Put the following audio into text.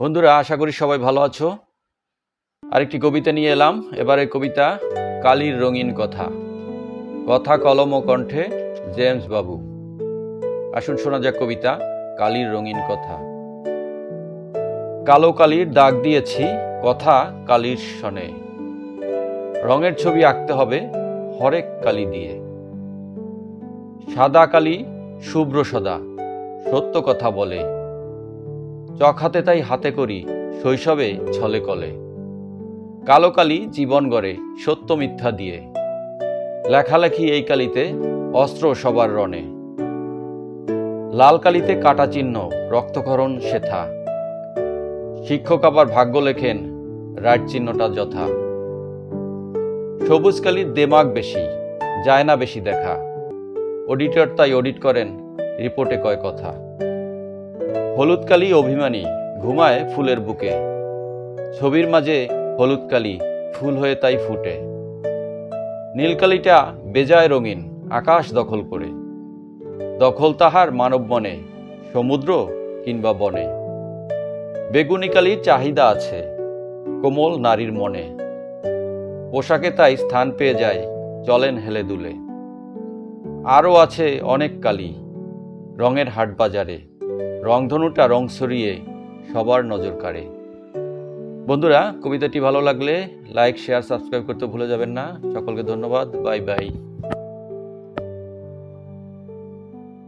বন্ধুরা, আশা করি সবাই ভালো আছো। আরেকটি কবিতা নিয়ে এলাম। এবারে কবিতা, কালির রঙিন কথা। কথা কলম ও কণ্ঠে জেমস বাবু। আসুন শোনা যাক কবিতা, কালির রঙিন কথা। কালো কালির দাগ দিয়েছি, কথা কালির সনে। রঙের ছবি আঁকতে হবে, হরেক কালি দিয়ে। সাদা কালি শুভ্র সদা, সত্য কথা বলে। চক হাতে তাই হাতে করি, শৈশবে ছলে কলে। কালো কালি জীবন গড়ে, সত্য মিথ্যা দিয়ে। লেখালেখি এই কালিতে, অস্ত্র সবার রণে। লাল কালিতে কাটা চিহ্ন, রক্তক্ষরণ শেথা। শিক্ষক আবার ভাগ্য লেখেন, রাইট চিহ্নটা যথা। সবুজ কালির দেমাগ বেশি, যায় না বেশি দেখা। অডিটর তাই অডিট করেন, রিপোর্টে কয় কথা। হলুদ কালি অভিমানী ঘুমায় ফুলের বুকে। ছবির মাঝে হলুদ কালি ফুল হয়ে তাই ফুটে। নীলকালিটা বেজায় রঙিন, আকাশ দখল করে। দখল তাহার মানব মনে, সমুদ্র কিংবা বনে। বেগুনি কালির চাহিদা আছে, কোমল নারীর মনে। পোশাকে তাই স্থান পেয়ে যায়, চলেন হেলে দুলে। আরও আছে অনেক কালি, রঙের হাট বাজারে। রংধনুটা রং সরিয়ে সবার নজর কাড়ে। বন্ধুরা, কবিতাটি ভালো লাগলে লাইক, শেয়ার, সাবস্ক্রাইব করতে ভুলে যাবেন না। সকলকে ধন্যবাদ। Bye bye.